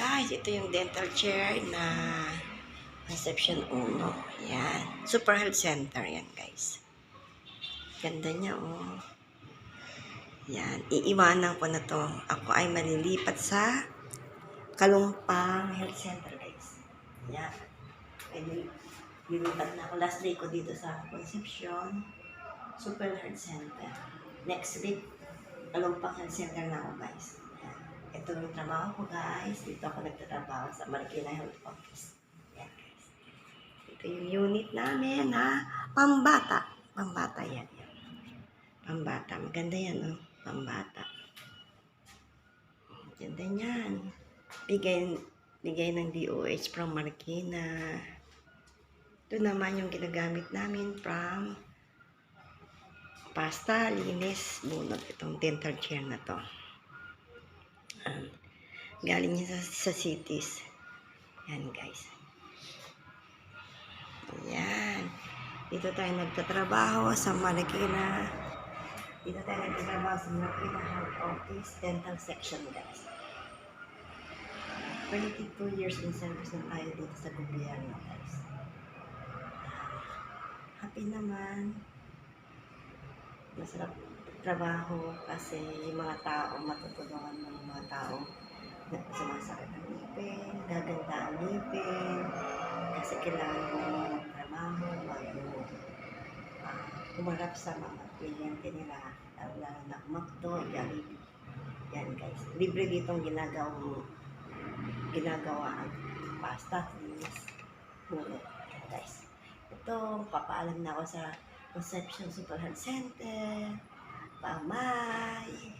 Guys, ito yung dental chair na Conception 1. Yan. Super Health Center yan, guys. Ganda niya, oh. Yan. Iiwanan ko na to. Ako ay malilipat sa Kalumpang Health Center, guys. Yan. Ay, nilipat na ako. Last day ko dito sa Concepcion Super Health Center. Next week, Kalumpang Health Center na ako, guys. Ito yung trabaho ko, guys. Dito ako nagtatrabaho sa Marikina Health Office. Yan, guys. Ito yung unit namin, ha? Pambata. Pambata yan. Pambata. Maganda yan, no? Pambata. Ganda yan. Bigay, bigay ng DOH from Marikina. Ito naman yung ginagamit namin from pasta, linis, bunot. Itong dental chair na to. Um, galing niya sa, sa cities. Yan, guys. Yan. Dito tayo nagtatrabaho sa Marikina. Dito tayo nagtatrabaho sa Marikina Health Office Dental Section, guys. 22 years in service na tayo dito sa gobyerno, guys. Happy naman. Masarap trabaho kasi yung mga tao, matutulungan mo yung mga tao na sumasakit ang ngipin, gaganda ang ngipin, kasi kailangan mo yung magtrabaho bago uh, umarap sa mga kliyente nila, lalo na McDo, Jollibee. Yan guys, libre ditong ginagawa ginagawa ang pasta, linis, bulot. Guys. Ito, papaalam na ako sa Conception Super Health Center. Bye-bye!